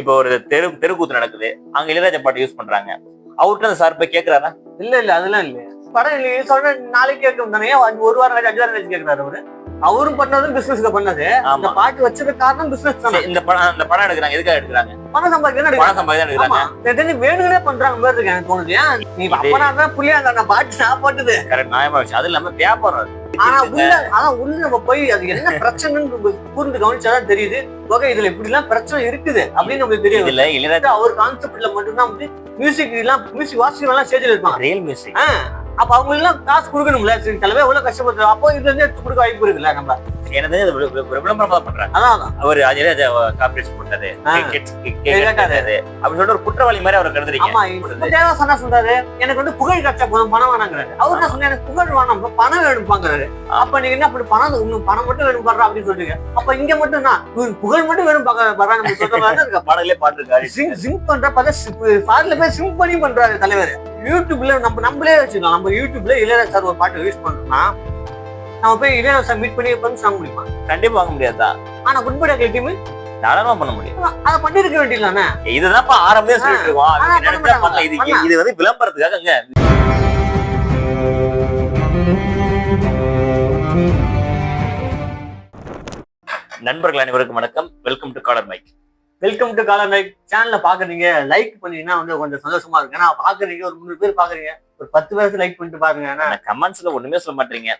இப்போ ஒரு தெரு தெருக்கூத்து நடக்குது. அங்க இளையராஜா பாட்டு யூஸ் பண்றாங்க. அவர்கிட்ட அந்த சார் போய் கேக்குறாரா? இல்ல இல்ல அதெல்லாம் இல்ல. படம் இல்லையே சொல்ற நாளைக்கு கேட்கும் தானே? ஒரு வாரம் கழிச்சு அஞ்சு வாரம் கழிச்சு கேட்கிறாரு அவரு. அவரும் பண்ணதும் பிசினஸ்க்கு பண்ணது. அந்த பாட்டு வச்சது காரணம் பிசினஸ் தானே. இந்த படம் இந்த படம் எடுக்கிறாங்க. எதுக்காக எடுக்கிறாங்க? பணம் சம்பாதிக்கணும் பணம் சம்பாதி ஆமா. எடுக்கிறாங்க தெரிஞ்சு வேணுங்களே பண்றாங்க மாதிரி இருக்கு. எனக்கு தோணுது. ஏன்? நீ அப்பனா தான் புள்ளியா அந்த பாட்டு நான் போட்டது கரெக்ட். நியாயமா விஷயம் அது இல்லாம வியாபாரம். ஆனா உள்ள ஆனா உள்ள நம்ம போய் அது என்ன பிரச்சனைன்னு கூர்ந்து கவனிச்சாதான் தெரியுது. ஓகே இதுல இப்படி எல்லாம் பிரச்சனை இருக்குது அப்படின்னு நமக்கு தெரியும். இதுல இளையராஜா அவர் கான்செப்ட்ல மட்டும்தான் வந்து மியூசிக் எல்லாம் மியூசிக் வாசிக்கிறவங்க எல்லாம் ஸ்டேஜ்ல இருப்பாங்க. ரியல் மியூசிக் அப்ப அவங்களுக்கு எல்லாம் காசு கொடுக்கணும்ல சரி தலைவர் எவ்வளவு கஷ்டப்படுறாங்க அப்போ இதுல இருந்து எடுத்து கொடுக்க வாய்ப்பு இருக்குல்ல நம்ம? எனது விளம்பரமா தான் பண்றாங்க. அதான். அவர் இளையராஜா கார்பரேஷன் கேட்டாரு. அப்படின்னு சொல்லிட்டு ஒரு குற்றவாளி மாதிரி அவர் கருதுறீங்க. என்ன சொல்றாரு எனக்கு வந்து புகழ் கிடைச்சா போதும் பணம் வேணாங்கிறாரு அவர் என்ன சொன்னா எனக்கு புகழ் வேணாம் பணம் வேணும்பாங்கிறாரு அப்ப நீங்க என்ன அப்படி பணம் உங்களுக்கு பணம் மட்டும் வேணும் பாடுறா அப்படின்னு சொல்றீங்க. அப்ப இங்க மட்டும் நான் இவருக்கு புகழ் மட்டும் வேணும் நம்ம சொல்ற மாதிரி தான் இருக்கு பாடலே பாட்டுருக்காரு சிங் சிங் பண்ற பார்த்தா ஃபாரின்ல போய் சிங் பண்ணி பண்றாரு தலைவர். யூடியூப்ல நம்ம நம்மளே வச்சுக்கலாம். நம்ம யூடியூப்ல இளையராஜா சார் ஒரு பாட்டு யூஸ் பண்றோம்னா நம்ம போய் இளையராஜா சார் மீட் பண்ணி பண்ணி சாங்க முடியுமா கண்டிப்பா வாங்க முடியாதா? ஆனா குட் பை டீம் தாராளமா பண்ண முடியும். அதை பண்ணிருக்க வேண்டியதுதானே? இதுதான்ப்பா ஆரம்பமே சொல்லிட்டு இருக்கோம். இது. இது வந்து விளம்பரத்துக்காகங்க நண்பர்கள் அனைவருக்கும் வணக்கம். வெல்கம் டு காலர் மைக் வெல்கம் டு காலர் லைக் சேனல்ல பாக்குறீங்க லைக் பண்ணீங்கன்னா வந்து கொஞ்சம் சந்தோஷமா இருக்கு ஏன்னா பாக்குறீங்க ஒரு முந்நூறு பேர் பாக்குறீங்க. ஒரு பத்து பேருக்கு லைக் பண்ணிட்டு பாருங்க. ஏன்னா கமெண்ட்ஸ்ல ஒண்ணுமே சொல்ல மாட்டீங்க.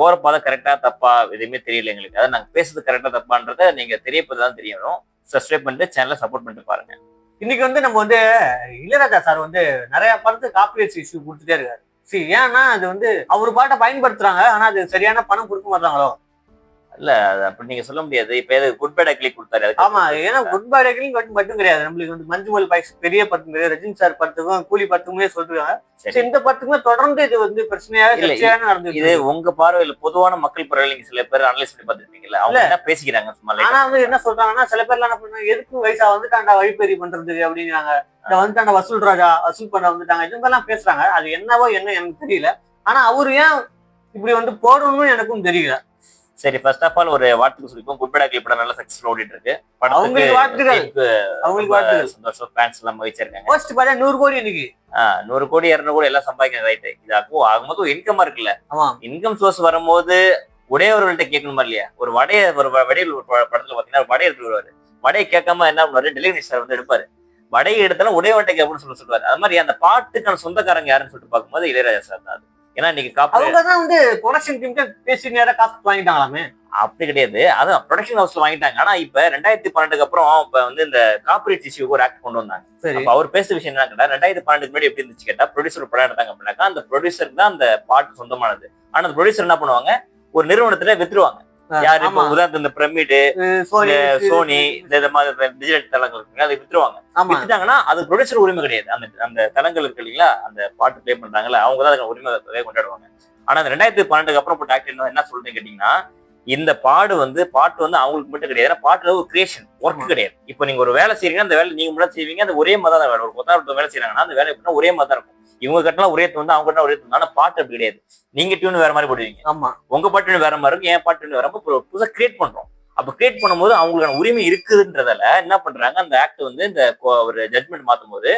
போற பாதை கரெக்டா தப்பா எதுவுமே தெரியல எங்களுக்கு. அதாவது நாங்க பேசுறது கரெக்டா தப்பான்றத நீங்க தெரியப்பதான் தெரியணும். சப்ஸ்கிரைப் பண்ணிட்டு சேனலை சப்போர்ட் பண்ணிட்டு பாருங்க. இன்னைக்கு வந்து நம்ம வந்து இளையராஜா சார் வந்து நிறைய படத்துக்கு காப்பிரைட்ஸ் இஷ்யூ கொடுத்துட்டே இருக்காரு. சரி ஏன்னா அது வந்து அவர் பாட்டை பயன்படுத்துறாங்க. ஆனா அது சரியான பணம் கொடுக்க மாட்டாங்களோ இல்ல அது அப்படி நீங்க சொல்ல முடியாது. இப்ப எது குட் பேட் கிளிக் கொடுத்தாரு ஆமா ஏன்னா குட் பை டேக்கிங் மட்டும் கிடையாது. நம்மளுக்கு வந்து மஞ்சுமல் பாய்ஸ் பெரிய படத்துக்கு கிடையாது ரஜினி சார் படத்துக்கும் கூலி படத்துக்குமே சொல்றாங்க இந்த படத்துக்குமே தொடர்ந்து இது வந்து பிரச்சனையாக நடந்துட்டு இது. உங்க பார்வையில பொதுவான மக்கள் பார்வையில நீங்க சில பேர் அனலைஸ் பண்ணி பார்த்துருப்பீங்கல்ல. அவங்க. என்ன பேசிக்கிறாங்க சும்மா ஆனா? வந்து என்ன சொல்றாங்கன்னா சில பேர்லாம் என்ன பண்ணாங்க எதுக்கு வயசா வந்துட்டாண்டா வழிப்பறி பண்றதுக்கு அப்படிங்கிறாங்க. இந்த வந்துட்டாண்டா வசூல் ராஜா வசூல் பண்ண வந்துட்டாங்க. இது மாதிரிலாம் பேசுறாங்க. அது என்னவோ என்ன எனக்கு தெரியல. ஆனா அவரு ஏன் இப்படி வந்து போடணும்னு எனக்கும் தெரியல. சரி ஃபர்ஸ்ட் ஆஃப் ஆல் ஒரு வாழ்த்துக்கு சொல்லிப்போம் குட் பேட் படம் நல்ல சக்சஸ் ஓடிட்டு இருக்கு வாழ்த்துக்கள். teamக்கு அவங்களுக்கு வாழ்த்துக்கள். சந்தோஷம். ஃபேன்ஸ் எல்லாம் மகிழ்ச்சிருக்காங்க போஸ்ட் பார்த்தா நூறு கோடி இன்னைக்கு நூறு கோடி இரநூறு கோடி எல்லாம் சம்பாதிக்கணும் ரைட்டு இது அப்போ ஆகும்போது இன்கமா இருக்குல்ல. இன்கம் சோர்ஸ் வரும்போது உடையவர்கள்ட்ட கேட்கணுமா இல்லையா? ஒரு வடைய ஒரு வடையில் ஒரு படத்துல பாத்தீங்கன்னா வடையை எடுத்து வருவாரு. வடையை கேட்காம என்ன பண்ணுவாரு? டெலிவரி சார் வந்து எடுப்பாரு. வடையை எடுத்தாலும் உடையவன்ட்ட கேட்கணும்னு சொல்லி சொல்லுவாரு. அது மாதிரி அந்த பாட்டுக்கான சொந்தக்காரங்க யாருன்னு சொல்லிட்டு பார்க்கும்போது இளையராஜா சார் தான் அது. ஏன்னா இன்னைக்கு காப்பி அவங்க தான் வந்து ப்ரொடக்ஷன் பேசி காசு வாங்கிட்டாங்களாமே. அப்படி கிடையாது. அதான் ப்ரொடக்ஷன் ஹவுஸ்ல வாங்கிட்டாங்க. ஆனா இப்ப ரெண்டாயிரத்தி பன்னெண்டுக்கு அப்புறம் இப்ப வந்து இந்த காப்பரேட் இஷ்யூக்கு ஒரு ஆக்ட் கொண்டு வந்தாங்க. அவர் பேச விஷயம் என்ன கேட்டா ரெண்டாயிரத்தி பன்னெண்டுக்கு முன்னாடி எப்படி இருந்துச்சு கேட்டா ப்ரொடியூசர் படம் எடுத்தாங்க அப்படின்னாக்கா அந்த ப்ரொடியூசருக்கு தான் அந்த பாட்டு சொந்தமானது. ஆனா அந்த ப்ரொடியூசர் என்ன பண்ணுவாங்க? ஒரு நிறுவனத்துல வித்துருவாங்க. யாரு இப்ப உதாரணத்துக்கு இந்த பிரமிடு சோனி இந்த மாதிரி டிஜிட்டல் தளங்கள் இருக்குங்க அதை வித்துருவாங்க. வித்துட்டாங்கன்னா அது ப்ரொடியூசர் உரிமை கிடையாது. அந்த அந்த தளங்கள் இருக்கு இல்லைங்களா? அந்த பாட்டு ப்ளே பண்றாங்கல்ல அவங்க தான் அதுக்கு உரிமை கொண்டாடுவாங்க. ஆனா அந்த ரெண்டாயிரத்தி பன்னெண்டுக்கு அப்புறம் போட்ட ஆக்ட் என்ன சொல்றேன்னு கேட்டீங்கன்னா இந்த பாடு வந்து பாட்டு வந்து அவங்களுக்கு மட்டும் கிடையாது. ஏன்னா பாட்டுல ஒரு கிரியேஷன் ஒர்க் கிடையாது. இப்போ நீங்க ஒரு வேலை செய்றீங்கன்னா அந்த வேலை நீங்க முன்னாடி செய்வீங்க. அந்த ஒரே மாதிரி தான் வேலை ஒரு கொத்தாரத்து வேலை செய்யறாங்கன்னா அந்த வேலை எப்படின்னா ஒரே மாதிரி தான் இருக்கும். இவங்க கட்டினா ஒரே தான் அவங்க கட்டினா ஒரே ஆனா பாட்டு அப்படி கிடையாது. நீங்க டியூன் வேற மாதிரி போடுவீங்க. ஆமா. உங்க பாட்டு வேற மாதிரி இருக்கும் என் பாட்டு வேற மாதிரி ஒரு புதுசா கிரியேட் பண்றோம். அப்ப கிரியேட் பண்ணும்போது அவங்களுக்கான உரிமை இருக்குதுன்றதால என்ன பண்றாங்க அந்த ஆக்ட் வந்து இந்த ஒரு ஜட்மெண்ட் மாத்தும் போது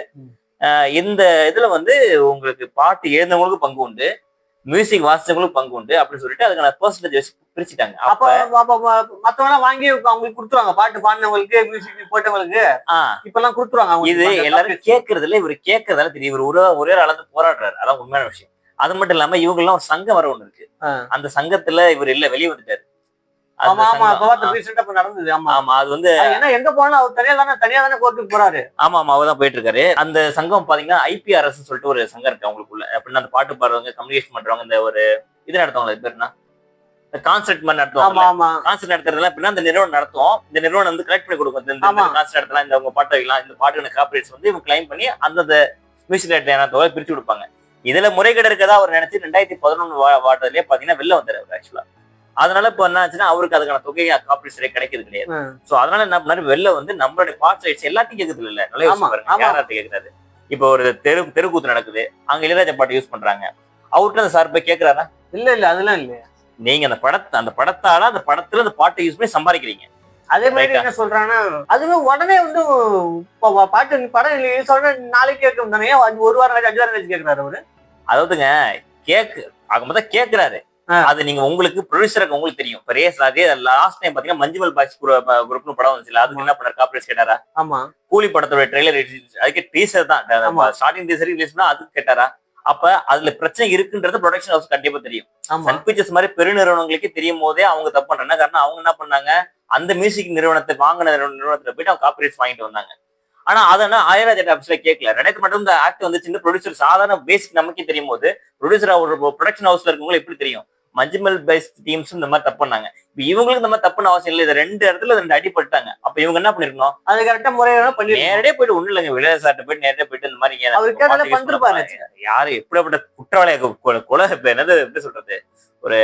இந்த இதுல வந்து உங்களுக்கு பாட்டு எழுந்தவங்களுக்கு பங்கு உண்டு. மியூசிக் வாசிச்சவங்களுக்கு பங்கு உண்டு அப்படின்னு சொல்லிட்டு அதுக்கான பெர்சன்டேஜ் பிரிச்சுட்டாங்க. அப்ப மத்தவங்க வாங்கி அவங்களுக்கு கொடுத்துருவாங்க. பாட்டு பாடினவங்களுக்கு மியூசிக் போட்டவங்களுக்கு. இப்ப எல்லாம் கொடுத்துருவாங்க. இது எல்லாரும். கேட்கறதுல இவர் கேட்கறதால தெரியும். இவர் ஒரே ஒரே அளந்து போராடுறாரு. அதான் உண்மையான விஷயம். அது மட்டும் இல்லாம இவங்க எல்லாம் ஒரு சங்கம் வர ஒண்ணு இருக்கு. அந்த சங்கத்துல இவர் இல்ல வெளியே வந்துட்டாரு. ஆமா ஆமா அப்ப சங்கம், பார்த்து ரீசெண்டா இப்ப நடந்தது ஆமா ஆமா அது வந்து ஏன்னா எங்க போனாலும் அவர் தனியா தானே தனியா தானே கோர்ட்டுக்கு போறாரு ஆமா ஆமா அவதான் போயிட்டு இருக்காரு அந்த சங்கம் பாத்தீங்கன்னா ஐபிஆர்எஸ் சொல்லிட்டு ஒரு சங்கம் இருக்கு அவங்களுக்குள்ள அப்படின்னா அந்த பாட்டு பாடுறவங்க கம்யூனிகேஷன் பண்றவங்க இந்த ஒரு இது நடத்துவாங்க இது பேருனா கான்சர்ட் மாதிரி ஆமா கான்சர்ட் நடத்துறதுலாம் எப்படின்னா இந்த நிறுவனம் நடத்தும் இந்த நிறுவனம் வந்து கலெக்ட் பண்ணி கொடுக்கும் இந்த-. கான்சர்ட் நடத்தலாம் இந்த உங்க பாட்டு வைக்கலாம் இந்த பாட்டுக்கான காப்பரேட்ஸ் வந்து இவங்க கிளைம் பண்ணி அந்தந்த மியூசிக் டைரக்டர் பிரிச்சு கொடுப்பாங்க இதுல முறைகேடு இருக்கதா அவர் நினைச்சு ரெண்டாயிரத்தி பதினொன்று வாட்டர்லயே பாத்தீங்கன்னா வெளில வந்தாரு அவர் ஆக்சுவலா அதனால இப்ப என்ன ஆச்சுன்னா அவருக்கு அதுக்கான தொகை காப்பரேட் சரியா கிடைக்கிறது கிடையாது. சோ அதனால என்ன பண்ணாரு? வெளில வந்து நம்மளுடைய பார்ட்ஸ் ரைட்ஸ் எல்லாத்தையும் கேக்குது இல்ல? நல்ல யோசிச்சு பாருங்க. கேக்குறாரு? இப்போ ஒரு தெரு தெருக்கூத்து நடக்குது. அங்க இளையராஜா பாட்டு யூஸ் பண்றாங்க. அவர்கிட்ட அந்த சார் போய் கேக்குறாரா? இல்ல இல்ல அதெல்லாம் இல்ல நீங்க அந்த படத்தை அந்த படத்தால அந்த படத்துல அந்த பாட்டை யூஸ் பண்ணி சம்பாதிக்கிறீங்க. அதே மாதிரி? என்ன சொல்றாங்கன்னா அதுவே உடனே வந்து பாட்டு படம் சொல்ற நாளைக்கு கேட்கும் தானே? ஒரு வாரம் அஞ்சு வாரம் கேட்கிறாரு அவரு. அதாவதுங்க கேக்கு ஆக மொத்தம் கேக்குறாரு. ஆ. அது நீங்க உங்களுக்கு ப்ரொடியூசருக்கு உங்களுக்கு தெரியும். இப்ப ரேஸ் அதே லாஸ்ட் டைம் பாத்தீங்கன்னா மஞ்சுமல் பாய்ஸ் குரூப்னு படம் வந்துச்சுல அதுக்கு என்ன பண்ணாரு? காப்பரேட் கேட்டாரா? ஆமா. கூலி படத்தோட ட்ரெய்லர் அதுக்கு டீசர் தான். ஸ்டார்டிங் டீசர் ரிலீஸ் பண்ணா அதுக்கு கேட்டாரா? அப்ப அதுல பிரச்சனை இருக்குன்றது ப்ரொடக்ஷன் ஹவுஸ் கண்டிப்பா தெரியும். சன் பிக்சர்ஸ் மாதிரி பெருநிறுவனங்களுக்கே தெரியும் போதே அவங்க தப்பு பண்றாங்க. காரணம் அவங்க என்ன பண்ணாங்க? அந்த மியூசிக் நிறுவனத்தை வாங்கின நிறுவன- நிறுவனத்துல போயிட்டு அவங்க காப்பரேட்ஸ் வாங்கிட்டு வந்தாங்க. ஆனா அதனா ஆயிரம் ஆஃபீஸ்ல கேட்கல ரெண்டாயிரத்து மட்டும் இந்த ஆக்ட் வந்து சின்ன ப்ரொடியூசர் சாதாரண பேசிக் நமக்கே தெரியும் போது ப்ரொடியூசர் ஒரு ப்ரொடக்ஷன் ஹவுஸ்ல இருக்கவங்க எப்படி தெரியும்? மஞ்சுமல் பேஸ் டீம்ஸ் இந்த மாதிரி தப்பு பண்ணாங்க. இப்ப இவங்களுக்கு இந்த மாதிரி தப்புன்னு அவசியம் இல்லை. இது ரெண்டு இடத்துல ரெண்டு அடிபட்டாங்க அப்ப இவங்க என்ன பண்ணிருக்கணும்? அது கரெக்டா முறையோட பண்ணி நேரடியே போயிட்டு ஒண்ணு இல்லைங்க. விளையாட சார்ட்ட போயிட்டு நேரடியா போயிட்டு இந்த மாதிரி. யாரு எப்படிப்பட்ட குற்றவாளியை கொலை என்னது எப்படி சொல்றது? ஒரு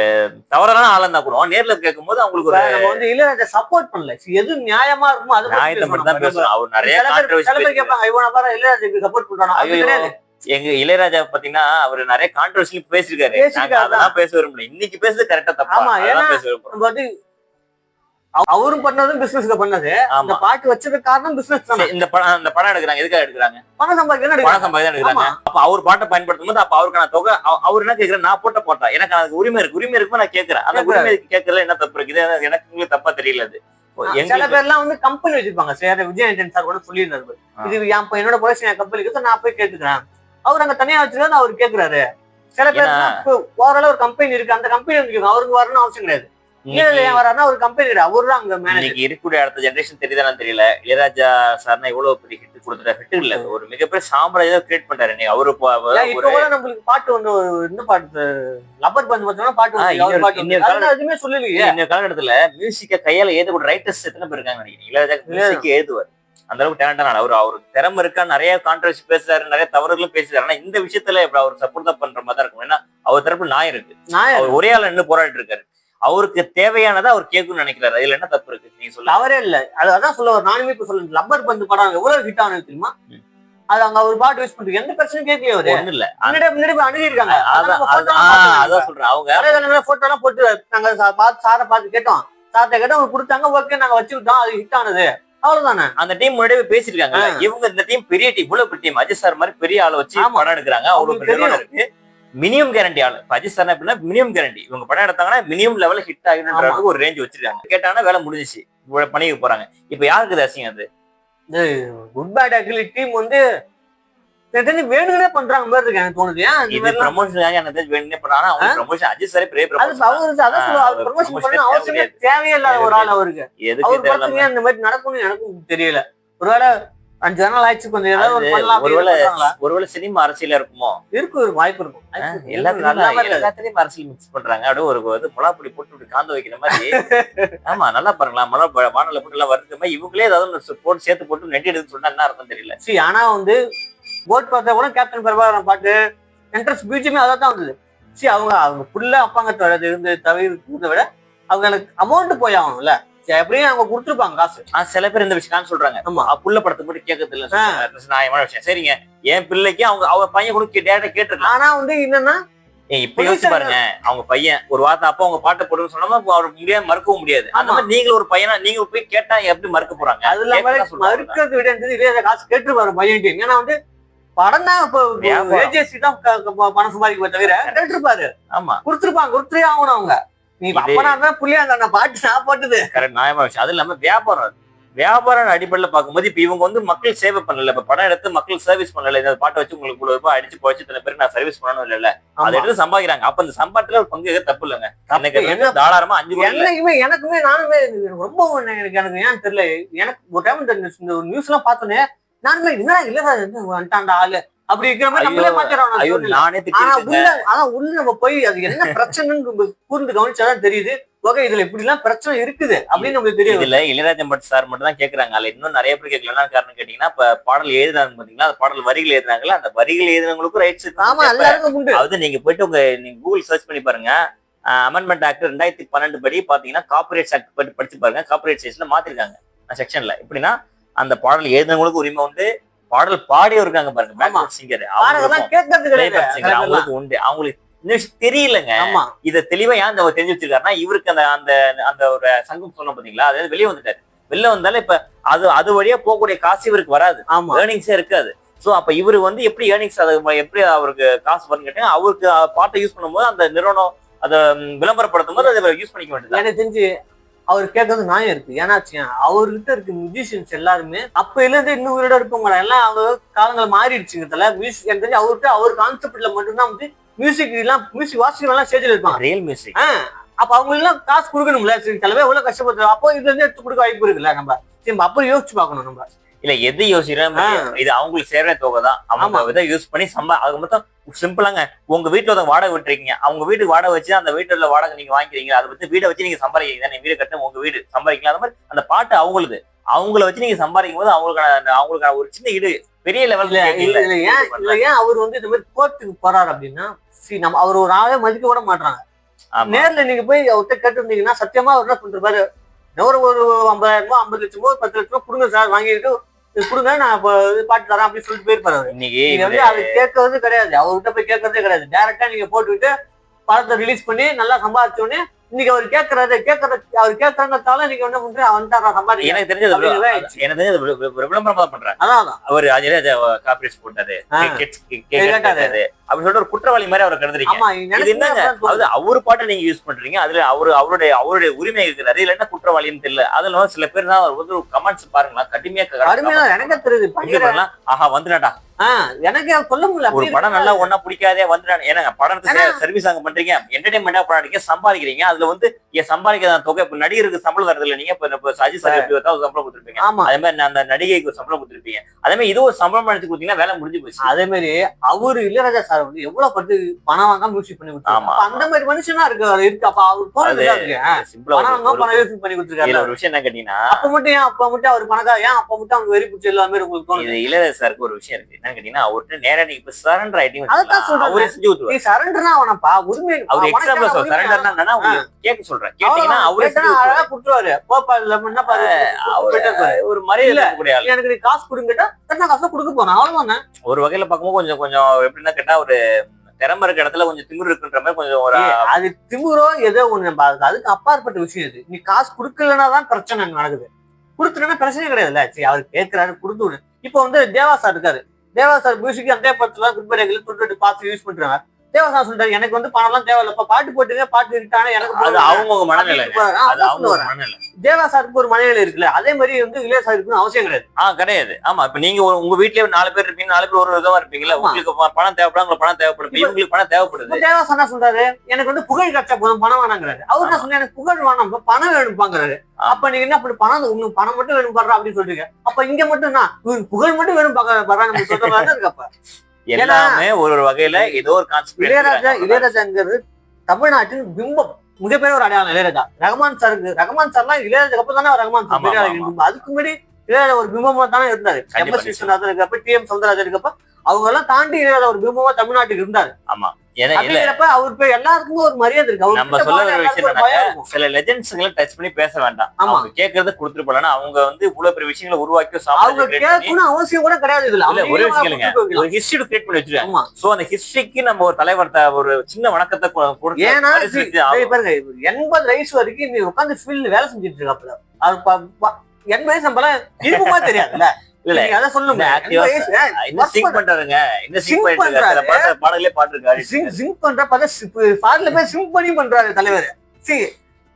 தவறான ஆளா இருந்தா கூட நேர்ல கேட்கும் போது அவங்களுக்கு ஒரு நம்ம வந்து இளையராஜா சப்போர்ட் பண்ணல. எது நியாயமா இருக்குமோ அதை நியாயத்தை மட்டும் தான் பேசணும். அவர் நிறைய கேட்பாங்க இவனை பாரு இளையராஜாக்கு சப்போர்ட் பண்றானோ. எங்க இளையராஜா பாத்தீங்கன்னா அவர் நிறைய கான்ட்ரவர்சி பேசிருக்காரு அதெல்லாம் பேச விரும்பல. இன்னைக்கு பேசுறது கரெக்டா தப்பா? ஆமா, ஏன்னா- அவரும் பண்ணதும் பிசினஸ்க்கு பண்ணது. அந்த பாட்டு வச்சதுக்கு காரணம் பிசினஸ் இந்த படம் இந்த படம் எடுக்கிறாங்க. எதுக்காக எடுக்கிறாங்க? பணம் சம்பாதிக்க பணம் சம்பாதி எடுக்கிறாங்க. அப்ப அவர் பாட்டை பயன்படுத்தும் போது அப்ப அவருக்கான தொகை அவ- அவர் என்ன கேக்குறாரு? நான் போட்ட போட்டா? எனக்கு அதுக்கு உரிமை இருக்கு. உரிமை இருக்குமா நான் கேக்குறேன். அந்த. உரிமை கேட்கறதுல என்ன தப்பு இருக்குது எனக்கு- தப்பா தெரியல அது. சில பேர்லாம் வந்து கம்பெனி வச்சிருப்பாங்க. சரி விஜய் சார் கூட சொல்லியிருந்தாரு. இது என் என்னோட ப்ரொடக்ஷன் என் கம்பெனிக்கு நான் போய் கேட்டுக்கிறேன். அவர் அங்க தனியா வச்சிருக்காரு அவர் கேக்குறாரு. சில பேர் ஓரளவு ஒரு கம்பெனி இருக்கு அந்த கம்பெனி வந்து அவருக்கு வரணும் அவசியம் கிடையாது. ஒரு கம்பெனி அவரு தான் அங்க மேனேஜர் இருக்கக்கூடிய அடுத்த ஜெனரேஷன் தெரியுதானு தெரியல. இளையராஜா சார்னா இவ்வளவு பெரிய ஹிட் கொடுத்துட்டா ஹிட் இல்ல. ஒரு மிகப்பெரிய சாம்ராஜ்யம் கிரியேட் பண்ணிட்டாரு இன்னைக்கு அவரு நம்மளுக்கு பாட்டு வந்து இந்த பாட்டு லப்பர் பந்து பார்த்தோம்னா பாட்டு இன்னொரு- இன்னொரு சொல்லலையே. இந்த காலகட்டத்துல மியூசிக்க கையால எழுதக்கூடிய ரைட்டர்ஸ் எத்தனை பேர் இருக்காங்க நினைக்கிறீங்க? இளையராஜா மியூசிக் எழுதுவார் அந்த அளவுக்கு டேலண்டான அவர் அவருக்கு திறமை இருக்கா? நிறைய கான்ட்ரவர்சி பேசுறாரு நிறைய தவறுகளும் பேசுறாரு ஆனா இந்த விஷயத்துல இப்ப அவர் சப்போர்ட் தான் பண்ற மாதிரி தான் இருக்கும். ஏன்னா அவர் தரப்பு நியாயம் இருக்கு. அவர் ஒரே ஆள் நின்று போராடிட்டு இருக்காரு. அவருக்கு தேவையானதை அவர் கேட்கணும்னு நினைக்கிறாரு. அதுல என்ன தப்பு இருக்கு? நீங்க சொல்லுங்க. தவறே இல்ல. அது அதான் சொல்ல வர நானுமே இப்ப சொல்ல லப்பர் பந்து படம் எவ்வளவு ஹிட் ஆனது தெரியுமா. அது அங்க ஒரு பாட்டு யூஸ் பண்றது எந்த பிரச்சனையும் கேட்கலையே அவரு. ஒண்ணு இல்ல. முன்னாடி அணுகி இருக்காங்க அதான் சொல்றேன். அவங்க போட்டோ எல்லாம் போட்டு நாங்க பார்த்து சாரை பார்த்து கேட்டோம். சார்ட்ட கேட்டோம் அவங்க கொடுத்தாங்க ஓகே நாங்க வச்சுக்கிட்டோம். அது ஹிட் ஆனது. அவ்வளவுதானே? அந்த டீம் முன்னாடியே பேசிருக்காங்க இவங்க இந்த டீம் பெரிய டீம் இவ்வளவு பெரிய டீம் அஜித் சார் மாதிரி பெரிய ஆளை வச்சு. படம் எடுக்கிறாங்க. அவ்வளவு பெரிய இருக்கு மினிமம் கேரண்டி ஆளு. அஜித் சார் எப்படின்னா மினிமம் கேரண்டி இவங்க படம் எடுத்தாங்கன்னா மினிமம் லெவல்ல ஹிட் ஆகிடுன்றதுக்கு ஒரு ரேஞ்ச் வச்சிருக்காங்க. கேட்டாங்கன்னா வேலை முடிஞ்சிச்சு. பண்ணிக்க போறாங்க. இப்ப யாருக்கு இது அசிங்கம் அது? குட் பேட் ஆக்சுவலி டீம் வந்து தெரிஞ்சு வேணுங்கனே பண்றாங்க மாதிரி இருக்கு எனக்கு தோணுது. இது ப்ரமோஷன் எனக்கு தெரிஞ்சு வேணும்னே பண்றாங்க. அவங்க ப்ரமோஷன் அஜித் சாரே பெரிய அது ப்ரமோஷன் அவரு அதான் சொல்லுவாரு, அவர் ஆ, ப்ரமோஷன் promotion பண்ண அவசியமே தேவையில்லை. தேவையே இல்லாத ஒரு ஆள் அவருக்கு. அவர் ஏன் இந்த மாதிரி நடக்கும்னு எனக்கும் தெரியல. ஒருவேளை அஞ்சு நாள் ஆயிடுச்சு கொஞ்சம் ஏதாவது ஒரு பண்ணலாம் அப்படின்னு ஒருவேளை சினிமா அரசியல இருக்குமோ? இருக்கு ஒரு வாய்ப்பு இருக்கும். எல்லாத்துலயும். எல்லாத்துலயும் அரசியல் மிக்ஸ் பண்றாங்க. அப்படியே ஒரு வந்து முளாப்பொடி போட்டு இப்படி காந்த வைக்கிற மாதிரி. ஆமா நல்லா பாருங்களா முளா வானல போட்டு எல்லாம் வருது. மாதிரி இவங்களே ஏதாவது போட்டு சேர்த்து போட்டு நெட்டி எடுத்து சொன்னா என்ன அர்த்தம் தெரியல. See, ஆனா வந்து போட் பார்த்தா கூட கேப்டன் பிரபாகரன் பாட்டு. என்ட்ரன்ஸ் பிஜிமே அதான் தான் வந்தது. சரி அவங்க அவங்க புள்ள அப்பாங்க தவிர இருந்து தவிர்க்கிறத விட அவங்களுக்கு அமௌண்ட் போய் ஆகணும்ல. எப்படியும் அவங்க கொடுத்துருப்பாங்க காசு. ஆஹ் சில பேர் இந்த விஷயம் சொல்றாங்க. ஆமா. புள்ள படத்தை போட்டு கேட்கறது இல்ல நியாயமான விஷயம். சரிங்க. என் பிள்ளைக்கு அவங்க அவங்க பையன் கூட டேரக்டா கேட்டிருக்கலாம் ஆனா வந்து என்னன்னா இப்ப யோசிச்சு பாருங்க. அவங்க பையன் ஒரு வார்த்தை அப்பா அவங்க பாட்டை போடுன்னு சொன்னா அவர் முடியாது மறுக்கவும் முடியாது. அந்த. மாதிரி நீங்களும் ஒரு பையனா நீங்க போய் கேட்டா எப்படி மறுக்க போறாங்க? அது இல்லாம. மறுக்கிறது விட இதே காசு கேட்டுருப்பாரு பையன்ட்டு ஏன்னா வந்து படம் தான் இப்போ. ஏஜிஎஸ்டி தான் பணம் சம்பாதிக்க தவிர கேட்டிருப்பாரு ஆமா. கொடுத்துருப்பாங்க கொடுத்துட்டே ஆகணும் அவங்க. நீ அப்பனா தான் புள்ளியா அந்த பாட்டு நான் போட்டது. கரெக்ட் நியாயமான விஷயம். அது இல்லாம வியாபாரம். வியாபாரம் அடிப்படையில பார்க்கும்போது இப்ப இவங்க வந்து மக்கள் சேவை பண்ணல. இப்ப படம் எடுத்து மக்கள் சர்வீஸ் பண்ணல. இந்த பாட்டை வச்சு உங்களுக்கு இவ்வளவு ரூபாய் அடிச்சு போச்சு இத்தனை பேருக்கு நான் சர்வீஸ் பண்ணணும் இல்ல அதை. எடுத்து சம்பாதிக்கிறாங்க. அப்ப இந்த சம்பாட்டுல ஒரு பங்கு தப்பு இல்லைங்க. எனக்கு தாராளமா அஞ்சு. என்னைக்குமே எனக்குமே நானுமே ரொம்ப எனக்கு எனக்கு ஏன் தெரியல. எனக்கு ஒரு டைம் இந்த நியூஸ் எல்லாம் பார்த்தோன்னே நானுமே என்ன இல்ல சார் வந்துட்டான்டா ஆளு? அப்படி இருக்கிற மாதிரி நம்மளே மாத்திரோம் ஆனா. உள்ள ஆனா உள்ள நம்ம போய் அது என்ன பிரச்சனைன்னு கூர்ந்து கவனிச்சாதான் தெரியுது. ஓகே இதுல இப்படி எல்லாம் பிரச்சனை இருக்குது அப்படின்னு நம்மளுக்கு தெரியும் இதுல இளையராஜா மட்டும் சார் மட்டும் தான் கேக்குறாங்க. அதுல இன்னும் நிறைய பேர் கேட்கல என்ன காரணம் கேட்டீங்கன்னா இப்ப பாடல் எழுதுனாங்க பாத்தீங்களா? அந்த பாடல் வரிகள் எழுதுனாங்கல்ல அந்த வரிகள் எழுதுனவங்களுக்கும் ரைட்ஸ் ஆமா எல்லாருக்கும் உண்டு. அதாவது நீங்க போயிட்டு உங்க நீங்க கூகுள் சர்ச் பண்ணி பாருங்க. அமெண்ட்மெண்ட் ஆக்ட் ரெண்டாயிரத்தி பன்னெண்டு படி பாத்தீங்கன்னா காப்பரேட்ஸ் ஆக்ட் படி படிச்சு பாருங்க. காப்பரேட் சைஸ்ல மாத்திருக்காங்க. செக்ஷன்ல எப்படின்னா அந்த பாடல் எழுதுனவங்களுக்கு உரிமை உண்டு. பாடல் பாடியவர் இருக்காங்க பாருங்க. பேக்வர்ட் சிங்கர் அவங்களுக்கு உண்டு. அவங்களுக்கு இந்த விஷயம் தெரியலங்க இத தெளிவா ஏன் அவர் தெரிஞ்சு வச்சிருக்காருன்னா இவருக்கு அந்த அந்த அந்த ஒரு சங்கம் சொன்ன பாத்தீங்களா? அதாவது வெளியே வந்துட்டாரு. வெளில வந்தாலே இப்ப அது அது வழியா போகக்கூடிய காசு இவருக்கு வராது. ஏர்னிங்ஸே இருக்காது. சோ அப்ப இவர் வந்து எப்படி ஏர்னிங்ஸ் அது எப்படி அவருக்கு காசு வரும்னு கேட்டீங்கன்னா அவருக்கு பாட்டை யூஸ் பண்ணும்போது அந்த நிறுவனம் அதை விளம்பரப்படுத்தும் போது அதை யூஸ் பண்ணிக்க வேண்டியது எனக்கு தெரிஞ்சு அவர் கேட்கறது நியாயம் இருக்கு. ஏன்னா வச்சுக்கோங்க, அவர்கிட்ட இருக்க மியூசிஷியன்ஸ் எல்லாருமே அப்பையில இருந்து இன்னும் உயிரோட இருப்பவங்க எல்லாம் அவங்க காலங்கள் மாறிடுச்சுங்கிறதுல மியூசிக் எனக்கு தெரிஞ்சு அவர்கிட்ட அவர் கான்செப்ட்ல மட்டும்தான் வந்து மியூசிக் எல்லாம் மியூசிக் வாசிக்கிறவங்க எல்லாம் ஸ்டேஜ்ல இருப்பாங்க. ரியல் மியூசிக் அப்ப அவங்க எல்லாம் காசு கொடுக்கணும்ல சரி தலைவர் எவ்வளவு கஷ்டப்படுறோம் அப்போ இதுல இருந்து எடுத்து கொடுக்க வாய்ப்பு இருக்குல்ல நம்ம? சரி நம்ம அப்புறம் யோசிச்சு பார்க்கணும் நம்ம. இல்ல எது யோசிக்கிறோம் இது அவங்களுக்கு சேர தொகை தான். அவங்க. இதை யூஸ் பண்ணி சம்பா அது மொத்தம் சிம்பிளாங்க உங்க வீட்டுல ஒருத்தவங்க வாடகை விட்டுருக்கீங்க. அவங்க வீட்டுக்கு வாடகை வச்சு அந்த வீட்டுல வாடகை நீங்க வாங்கிக்கிறீங்க. அதை வச்சு வீடை வச்சு நீங்க சம்பாதிக்கிறீங்க தானே. வீடு கட்ட உங்க வீடு சம்பாதிக்கலாம். அந்த மாதிரி அந்த பாட்டு அவங்களுது. அவங்கள வச்சு நீங்க சம்பாதிக்கும் போது அவங்களுக்கான அவங்களுக்கான ஒரு சின்ன ஈடு பெரிய லெவல்ல இல்ல இல்ல. ஏன் அவர் வந்து இந்த மாதிரி கோர்ட்டுக்கு போறாரு அப்படின்னா நம்ம அவர் ஒரு ஆளே மதிக்க விட மாட்டாங்க நேர்ல நீங்க போய் அவர்கிட்ட கேட்டிருந்தீங்கன்னா சத்தியமா அவர் என்ன பண்றாரு? ஒரு ஒரு ஐம்பதாயிரம் ரூபாய் ஐம்பது லட்சமோ பத்து லட்சமோ கொடுங்க சார் வாங்கிட்டு இது கொடுங்க நான் இப்போ இது பாட்டு தரேன் அப்படின்னு சொல்லிட்டு போயிருப்பாரு இன்னைக்கு நீங்க வந்து அது கேட்கறது கிடையாது. அவர்கிட்ட போய் கேட்கறதே கிடையாது. டைரக்டா நீங்க போட்டுக்கிட்டு படத்தை ரிலீஸ் பண்ணி நல்லா சம்பாதிச்ச உடனே இன்னைக்கு அவர் கேட்கறாரு கேட்கறது அவர் கேட்கறதால நீங்க என்ன பண்ற வந்துட்டாரா சம்பாதிக்க எனக்கு தெரிஞ்சது எனக்கு தெரிஞ்சது விளம்பரம் பண்றாங்க அதான் அவர் அதுல காப்பரேட் போட்டாரு. அப்படின்னு சொல்லிட்டு ஒரு குற்றவாளி மாதிரி அவர் கருதுறீங்க. இது என்னங்க? அவரு பாட்டை நீங்க யூஸ் பண்றீங்க. அதுல அவரு அவருடைய அவருடைய உரிமை இருக்கிறாரு இல்ல என்ன குற்றவாளின்னு தெரியல. அதுல சில பேர் தான் அவர் வந்து கமெண்ட்ஸ் பாருங்களா கடுமையா க- அருமையா எனக்கே தெரியுது. ஆஹா வந்துடாடா எனக்கே சொல்ல முடியல. ஒரு படம் நல்லா ஒன்னா பிடிக்காதே வந்துடாங்க ஏன்னா படத்தை சர்வீஸ் அங்க பண்றீங்க. என்டர்டைன்மெண்டா படம் சம்பாதிக்கிறீங்க. அதுல வந்து என் சம்பாதிக்கிற தொகை இப்ப நடிகருக்கு சம்பளம் தரது இல்ல. நீங்க இப்ப அஜித் சார் எப்படி ஒரு சம்பளம் கொடுத்துருப்பீங்க? ஆமா. அதே மாதிரி அந்த நடிகைக்கு சம்பளம் கொடுத்துருப்பீங்க. அதே மாதிரி இது ஒரு சம்பளம் எடுத்து கொடுத்தீங்கன்னா வேலை முடிஞ்சு போச்சு. அதே மாதிரி அவரு இளையராஜா சார் வந்து எவ்வளவு பட்டு பணம் வாங்காம மியூசிக் பண்ணி அப்ப அந்த மாதிரி மனுஷனா இருக்கு. இருக்கு. அப்ப அவர் ஆ, சிம்பிளா பண்ணி கொடுத்துருக்காரு ஒரு விஷயம் என்ன கேட்டீங்கன்னா அப்ப மட்டும் ஏன் அப்ப மட்டும் அவர் பணக்கா ஏன் அப்ப மட்டும் அவங்க வெறி பிடிச்ச எல்லாமே உங்களுக்கு இளையராஜா சாருக்கு ஒரு விஷயம் இருக்கு. என்னன்னு கேட்டீங்கன்னா அவர்கிட்ட நேரா நீங்க இப்ப சரண்டர் ஆயிட்டீங்க அதைத்தான் சொல்றேன். அவரே செஞ்சு நீ சரண்டர்னா அவனப்பா உரிமை அவர் எக்ஸாம்பிள் சரண்டர்னா கேட்க சொல்றேன். கேட்டீங்கன்னா. அவரே. அழகா கொடுத்துருவாரு போப்பா இல்ல பாரு. ஒரு மரியாதை ஆளு. எனக்கு நீ காசு கொடுங்கட்டா கட்டின காசு கொடுக்க போறேன். அவ்வளவுதானே? ஒரு வகையில பார்க்கும்போது கொஞ்சம் கொஞ்சம் எப்படின்னா கேட்டா ஒரு திறமை இருக்க இடத்துல கொஞ்சம் திமிரு இருக்குன்ற மாதிரி கொஞ்சம் ஒரு அது திமுறோ ஏதோ ஒண்ணு. நம்ம அதுக்கு அப்பாற்பட்ட விஷயம் இது. நீ காசு கொடுக்கலன்னா தான் பிரச்சனை நடக்குது. கொடுத்துட்டா பிரச்சனை கிடையாதுல்ல. சரி அவர் கேட்கிறாரு கொடுத்து விடு இப்போ வந்து தேவா சார் இருக்காரு. தேவா சார் மியூசிக் அந்த படத்துல குட் பை துட்டு பார்த்து யூஸ் பண்றாங்க தேவா சார் சொல்றாரு எனக்கு வந்து பணம் எல்லாம் தேவையில்லப்பா பாட்டு போட்டுங்க பாட்டு இருக்கானே எனக்கு அது அவங்க. மனநிலை. தேவா சாருக்கு ஒரு மனநிலை இருக்குல்ல. அதே மாதிரி வந்து இளைய சார் இருக்குன்னு அவசியம் கிடையாது. ஆ கிடையாது. ஆமா இப்ப நீங்க உங்க வீட்லயே நாலு பேர் இருப்பீங்க நாலு பேர் ஒரு விதமா இருப்பீங்கல்ல. ஆமா. உங்களுக்கு பணம் தேவைப்படும் உங்களுக்கு பணம் தேவைப்படும் இப்ப இவங்களுக்கு பணம் தேவைப்படுது. இப்ப தேவா சார் என்ன சொல்றாரு? எனக்கு வந்து புகழ் கிடைச்சா போதும் பணம் வேணாங்கிறாரு அவர் என்ன சொன்னா எனக்கு புகழ் வேணாம் பணம் வேணும்பாங்கிறாரு. அப்ப நீங்க என்ன அப்படி பணம் உங்களுக்கு பணம் மட்டும் வேணும் பாடுறா அப்படின்னு சொல்றீங்க. அப்ப இங்க மட்டும் இவருக்கு புகழ் மட்டும் வேணும் பாக்க நம்ம சொல்ற மாதிரி தான் இருக்கு அப்ப. எல்லாமே ஒரு ஒரு வகையில ஏதோ ஒரு இளையராஜா கான்செப்ட் இளையராஜாங்கிறது தமிழ்நாட்டின் பிம்பம். மிகப்பெரிய ஒரு அடையாளம் இளையராஜா. ரஹ்மான் சாருக்கு ரஹ்மான் சார்லாம் இளையராஜாக்கு அப்புறம் தானே ரஹ்மான் சார். அதுக்கு முன்னாடி இளையராஜா ஒரு பிம்பமா தானே இருந்தாரு. எம் எஸ் விஸ்வநாதன் இருக்கப்ப டி எம் சௌந்தரராஜன் இருக்கப்ப அவங்க எல்லாம் தாண்டி இளையராஜா ஒரு பிம்பமா தமிழ்நாட்டுக்கு இருந்தாரு. ஏன்னா இல்ல. அப்படிங்கிறப்ப அவர் பேர் எல்லாருக்குமே ஒரு மரியாதை இருக்கு. அவர் நம்ம சொல்ல ஒரு விஷயம். சில லெஜெண்ட்ஸ்களை டச் பண்ணி பேச வேண்டாம். ஆமா. அவங்க கேட்கறத கொடுத்துட்டு போலன்னா அவங்க வந்து இவ்வளவு பெரிய விஷயங்களை உருவாக்கி அவங்க கேட்கணும்னு அவசியம் கூட கிடையாது இல்ல ஒரே விஷயம். ஒரு ஹிஸ்டரி கிரியேட் பண்ணி வச்சிருக்காங்க. ஆமா. சோ அந்த ஹிஸ்டரிக்கு நம்ம ஒரு தலைவர் ஒரு சின்ன வணக்கத்தை கொடுத்து ஏன்னா. பாருங்க எண்பது வயசு வரைக்கும் நீ உட்காந்து ஃபீல்டு வேலை செஞ்சுட்டு ப- ப- எண்பது வயசு நம்மளால இருக்குமா தெரியாதுல்ல. இல்ல, அதை சொல்லுங்க. என்ன work சிங் பண்ண- பண்றாருங்க? என்ன Sing சிங் பண்ணிட்டு. பாட்டு பாடலே பாட்டுருக்காரு சிங் சிங் பண்ற பார்த்தா ஃபாரின்ல போய் சிங் பண்ணி பண்றாரு தலைவர். சி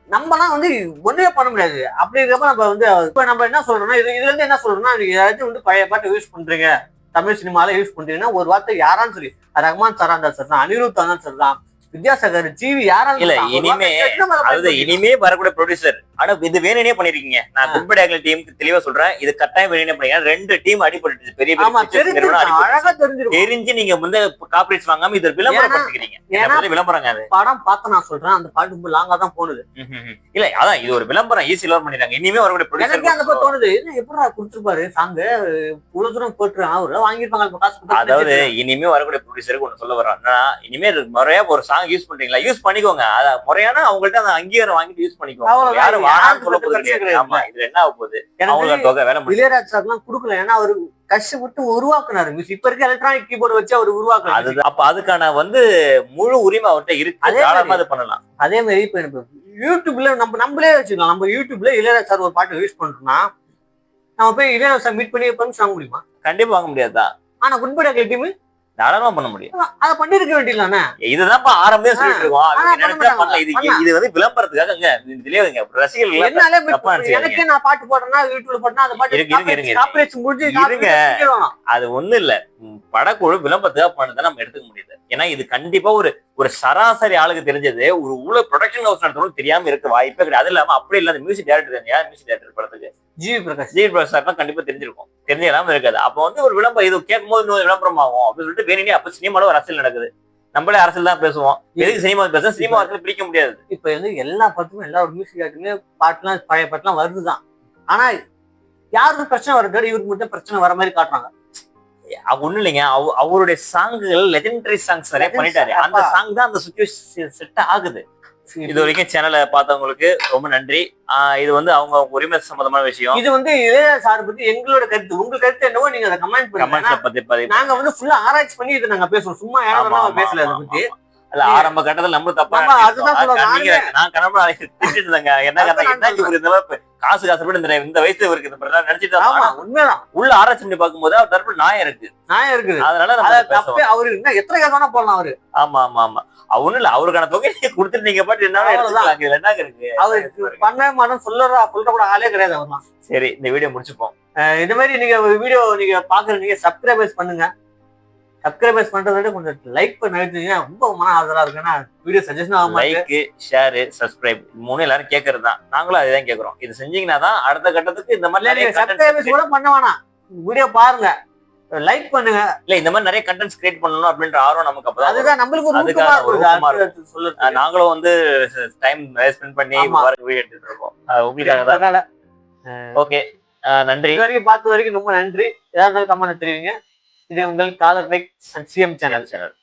நம்மலாம் வந்து ஒண்ணுமே பண்ண முடியாது. அப்படி இருக்கப்ப நம்ம வந்து இப்ப நம்ம என்ன சொல்றோம்னா இது இதுல இருந்து என்ன சொல்றோம்னா ஏதாச்சும் வந்து பழைய பாட்டு யூஸ் பண்றீங்க. தமிழ் சினிமால யூஸ் பண்றீங்கன்னா ஒரு வார்த்தை யாரான்னு சொல்லி ரஹ்மான் சாரா இருந்தா சரி தான் அனிருத் இருந்தா சரி தான் வித்யாசாகர் ஜிவி யாரா இல்ல, இனிமே அதாவது இனிமே வரக்கூடிய ப்ரொடியூசர் ஆனா இது வேணுனே பண்ணிருக்கீங்க. நான் ஆ. குட்பை டேக்ல டீமுக்கு தெளிவா சொல்றேன். இது கட்டாயம் வேணுனே பண்ணீங்க ரெண்டு டீம் அடிபட்டுச்சு பெரிய. அழகா தெரிஞ்சிருக்கும் தெரிஞ்சு நீங்க வந்து காப்பரேட்ஸ் வாங்காம இது ஏன்னா- பொறுத்த விளம்பரங்க அது. படம் பார்த்து நான் சொல்றேன். அந்த பாட்டு ரொம்ப லாங்கா தான் போனது. இல்ல அதான் இது ஒரு விளம்பரம். ஈஸி விளம்பரம் பண்ணிடுறாங்க இனிமே வரக்கூடிய எனக்கே ப்ரொடியூசர் தோணுது. என்ன எப்படா கொடுத்துருப்பாரு? சாங்க இவ்வளவு தூரம் போட்டு அவரு வாங்கிருப்பாங்க காசு அதாவது. இனிமே வரக்கூடிய ப்ரொடியூசருக்கு ஒண்ணு சொல்ல வரோம் இனிமே முறையா ஒரு சாங் யூஸ் பண்றீங்களா? யூஸ் பண்ணிக்கோங்க. அத முறையான அவங்கள்ட்ட அந்த அங்கீகாரம் வாங்கிட்டு யூஸ் பண்ணிக்கோங்க. யாரும் வாழான்னு சொல்ல. ஆமா இதுல என்ன ஆக போகுது? அவங்களுக்கு தொகை வேலை முடியும் இளையராஜாக்கெல்லாம் கொடுக்கல. ஏன்னா அவரு கஷ்டப்பட்டு உருவாக்குனாரு. மியூசிக் இப்ப இருக்க எலக்ட்ரானிக் கீபோர்டு வச்சு அவர் உருவாக்குறாரு அது அப்ப அதுக்கான வந்து முழு உரிமை அவர்கிட்ட இருக்கு. அதே. அது பண்ணலாம். அதே மாதிரி இப்ப எனக்கு யூடியூப்ல நம்ம நம்மளே வச்சுக்கலாம். நம்ம யூடியூப்ல இளையராஜா சார் ஒரு பாட்டு யூஸ் பண்றோம்னா நம்ம போய் இளையராஜா மீட் பண்ணி பர்மிஷன் வாங்க முடியுமா? கண்டிப்பா வாங்க முடியாதா ஆனா குட்பேட் டீம். தாராளமா பண்ண முடியும் அதை பண்ணிருக்க வேண்டியதானே இதுதான்ப்பா ஆரம்பமே சொல்லிட்டு இருக்கோம் இது. இது வந்து விளம்பரத்துக்காகங்க இது தெரியாதுங்க ரசிகர்கள் என்னாலே. எனக்கே நான் பாட்டு போட்டேன்னா யூடியூப்ல போட்டா அந்த பாட்டு இருங்க, இருங்க. காப்பரேட் முடிஞ்சு இருங்க. அது ஒண்ணு இல்ல படக்குழு விளம்பரத்துக்காக பண்ணதை நம்ம எடுத்துக்க முடியாது ஏன்னா இது கண்டிப்பா ஒரு ஒரு சராசரி ஆளுக்கு தெரிஞ்சது. ஒரு உள்ள ப்ரொடக்ஷன் ஹவுஸ் நடத்தணும் தெரியாம இருக்க வாய்ப்பே கிடையாது. அது இல்லாம அப்படி இல்லாத மியூசிக் டேரக்டர் யார் மியூசிக் டேரக்டர் படத்துக்கு? ஜிவி பிரகாஷ். ஜி பிரசாத் தான் கண்டிப்பா தெரிஞ்சிருக்கும். தெரிஞ்சிடாம இருக்காது. அப்போ வந்து ஒரு விளம்பரம் இது கேட்கும் போது இன்னொரு விளம்பரம் ஆகும் அப்படின்னு சொல்லிட்டு வேணுனே அப்ப சினிமால ஒரு அரசியல் நடக்குது. நம்மளே அரசியல் தான் பேசுவோம். எதுக்கு சினிமா பேச சினிமா அரசியல் பிரிக்க முடியாது. இப்ப வந்து எல்லா படத்துக்கும் எல்லா ஒரு மியூசிக் ஆட்டுமே பாட்டுலாம் பழைய பாட்டுலாம் வருதுதான். ஆனா யாருக்கும் பிரச்சனை வருது இவருக்கு மட்டும் பிரச்சனை வர மாதிரி காட்டுறாங்க. ஒண்ணும் இல்லைங்க. அவ- அவருடைய சாங்குகள் லெஜெண்டரி சாங்ஸ் நிறைய பண்ணிட்டாரு. அந்த. சாங் தான் அந்த சுச்சுவேஷன் செட் ஆகுது. இது வரைக்கும் சேனலை பார்த்தவங்களுக்கு ரொம்ப நன்றி. இது வந்து அவங்க உரிமை சம்பந்தமான விஷயம். இது வந்து இளையராஜா சார் பத்தி எங்களோட கருத்து. உங்க கருத்து என்னவோ நீங்க அதை கமெண்ட் பண்ணுங்க. நாங்க வந்து ஃபுல்லா ஆராய்ச்சி பண்ணி இதை நாங்க பேசுவோம் சும்மா யாரும் பேசல அதை பத்தி. இல்ல ஆரம்ப கட்டத்துல நம்ம தப்பா. அதுதான் நான் இருந்தேங்க. என்ன கதை? என்ன காசு காசு இந்த இந்த வயசுல மாதிரி நினைச்சிட்டு ஆமா உண்மைதான். உள்ள ஆராய்ச்சி பண்ணி பார்க்கும்போது அவர் தரப்பு நியாயம் இருக்கு. நியாயம் இருக்குது. அதனால தப்பே அவரு என்ன எத்தனை கேஸ் வேணா போடலாம் அவரு? ஆமா ஆமா ஆமா. ஒண்ணும் இல்ல அவருக்கான தொகை நீங்க கொடுத்துட்டு நீங்க பாட்டு என்ன என்ன இருக்கு? அவருக்கு பண்ணவே மாட்டோம் சொல்லறா சொல்ற கூட ஆளே கிடையாது அவர்லாம். சரி இந்த வீடியோ முடிச்சுப்போம். இந்த மாதிரி நீங்க வீடியோ நீங்க பாக்குற நீங்க சப்ஸ்கிரைபர்ஸ் பண்ணுங்க. சப்ஸ்கிரைபர்ஸ் பண்றதை விட கொஞ்சம் லைக் பண்ண எடுத்தீங்கன்னா ரொம்ப மன ஆதரவா இருக்குன்னா வீடியோ சஜஷன் ஆக மாட்டேன் லைக் ஷேர் சப்ஸ்கிரைப் மூணு எல்லாரும் கேட்கறது தான். நாங்களும் அதுதான் கேக்குறோம். இது செஞ்சீங்கன்னா தான் அடுத்த கட்டத்துக்கு இந்த மாதிரி சப்ஸ்கிரைபர்ஸ் கூட பண்ண வேணாம். வீடியோ பாருங்க. லைக் பண்ணுங்க. இல்ல இந்த மாதிரி நிறைய கண்டென்ட்ஸ் கிரியேட் பண்ணணும் அப்படின்ற ஆர்வம் நமக்கு அப்பதான். அதுதான் நம்மளுக்கு ஒரு நாங்களும் வந்து டைம் ஸ்பெண்ட் பண்ணி எடுத்துட்டு இருக்கோம் உங்களுக்காக ஓகே நன்றி. இது வரைக்கும் பார்த்த வரைக்கும் ரொம்ப நன்றி. ஏதாவது கமெண்ட் தெரிவிங்க. இது உங்கள் காலர் பைக் சிஎம் சேனல். சேனல்